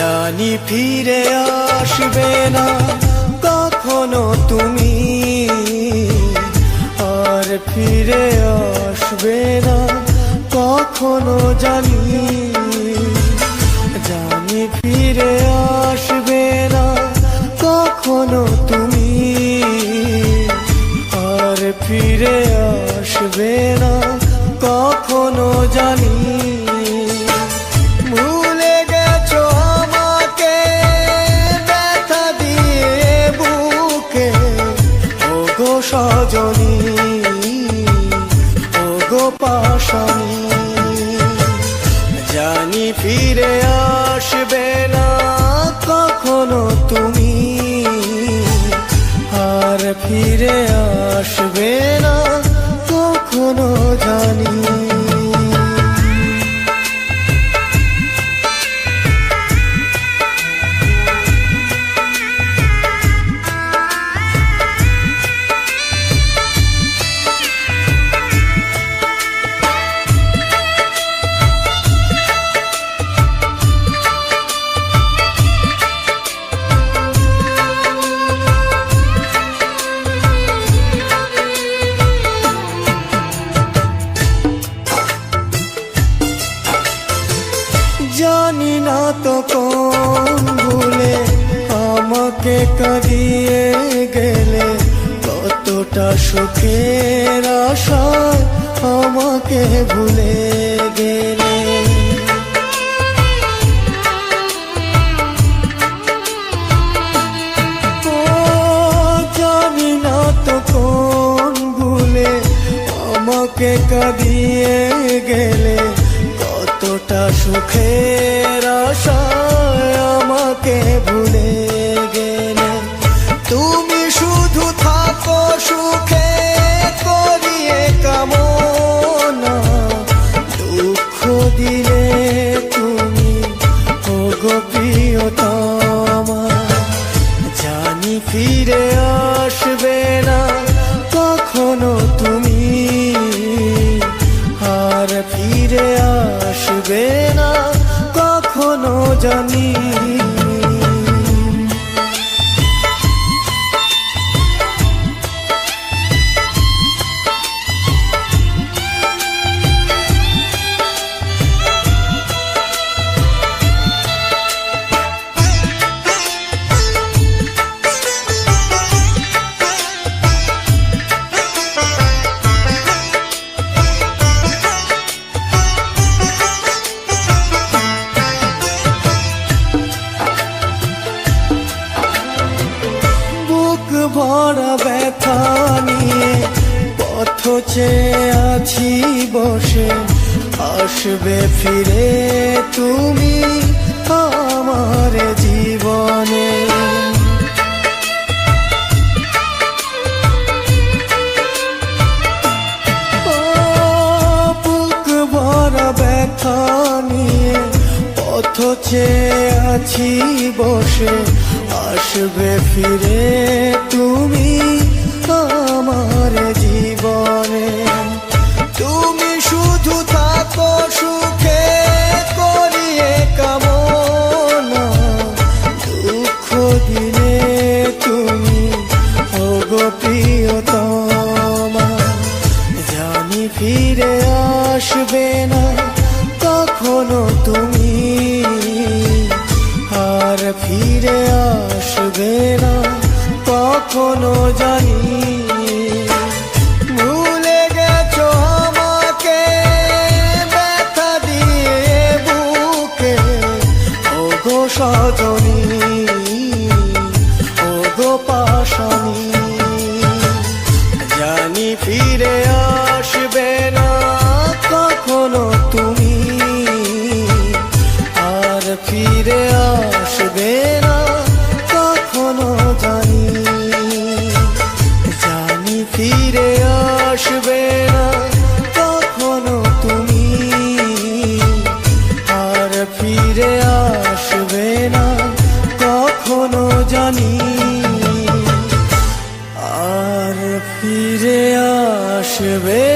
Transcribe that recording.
জানি ফিরে আসবে না। কখনো তুমি আর ফিরে আসবে না। কখনো জানি জানি ফিরে আসবে না। কখনো তুমি আর ফিরে আসবে না। কখনো জানি পাশানি জানি ফিরে আসবে না কখনো তুমি। আর ফিরে আসবে না জানি না তো কোন ভুলে আমাকে কাঁদিয়ে গেলে কতটা সুখের আশায় আমাকে ভুলে গেলে। তো কোন ভুলে আমাকে কাঁদিয়ে গেলে কতটা সুখের আশায় আমাকে ভুলে গেলে। তুমি শুধু থাকো সুখে করিয়ে কামনা। দুঃখ দিলে তুমি ও গো প্রিয়তমা। জানি ফিরে আসবে না জানি ভরা ব্যথা নিয়ে পথ চেয়ে আছি বসে। আসবে ফিরে তুমি আমার জীবনে। ব্যথা আছি বসে। আসবে ফিরে তুমি না তখনও তুমি আর ফিরে আসবে না কখনো জানি away